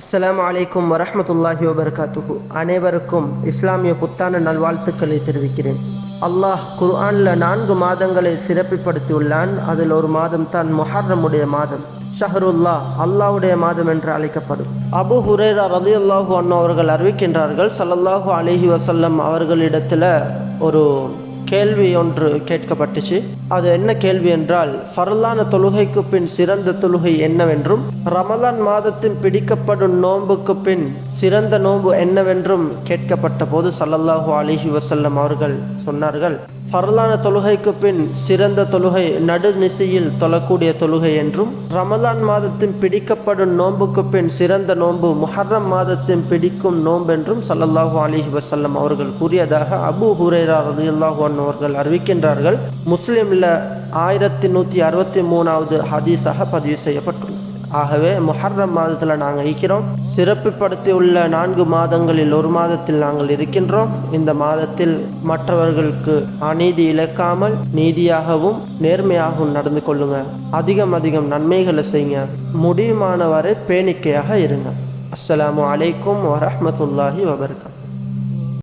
அஸ்லாம் அலைக்கும் வரமத்துல்லாஹி வபர்காத்துகு அனைவருக்கும் இஸ்லாமிய புத்தாண்டு நல்வாழ்த்துக்களை தெரிவிக்கிறேன். அல்லாஹ் குர்ஆனில் நான்கு மாதங்களை சிறப்பிப்படுத்தியுள்ளான். அதில் ஒரு மாதம் தான் முஹர்ரமுடைய மாதம். ஷஹருல்லா அல்லாவுடைய மாதம் என்று அழைக்கப்படும். அபு ஹுரேரா ரலியல்லாஹு அன்ஹு அவர்கள் அறிவிக்கின்றார்கள். சல்லல்லாஹு அலிஹி வசல்லம் அவர்களிடத்தில் ஒரு கேள்வி ஒன்று கேட்கப்பட்டுச்சு. அது என்ன கேள்வி என்றால் ஃபர்லான தொழுகைக்கு பின் சிறந்த தொழுகை என்னவென்றும் ரமலான் மாதத்தின் பிடிக்கப்படும் நோன்புக்கு பின் சிறந்த நோன்பு என்னவென்றும் கேட்கப்பட்ட போது சல்லல்லாஹு அலிஹி வசல்லம் அவர்கள் சொன்னார்கள் ஃபர்லான தொழுகைக்கு பின் சிறந்த தொழுகை நடுநிசையில் தொழக்கூடிய தொழுகை என்றும் ரமலான் மாதத்தின் பிடிக்கப்படும் நோன்புக்கு பின் சிறந்த நோன்பு முஹர்ரம் மாதத்தின் பிடிக்கும் நோன்பென்றும் சல்லல்லாஹு அலிஹி வசல்லம் அவர்கள் கூறியதாக அபு ஹுரேரா ரலியல்லாஹு அவர்கள் அறிவிக்கின்றார்கள். முஸ்லீமில் ஆயிரத்தி நூற்றி அறுபத்தி மூணாவது ஹதீஸாக பதிவு செய்யப்பட்டுள்ளது. ஆகவே முஹர்ரம் மாதத்தில் நாங்கள் இருக்கிறோம். சிறப்புப்படுத்தி உள்ள நான்கு மாதங்களில் ஒரு மாதத்தில் நாங்கள் இருக்கின்றோம். இந்த மாதத்தில் மற்றவர்களுக்கு அநீதி இழக்காமல் நீதியாகவும் நேர்மையாகவும் நடந்து கொள்ளுங்க. அதிகம் அதிகம் நன்மைகளை செய்யுங்க. முடியுமானவரை பேணிக்கையாக இருங்க. அஸ்லாம் அலைக்கும் வரமத்துல்லாஹி வபர்கா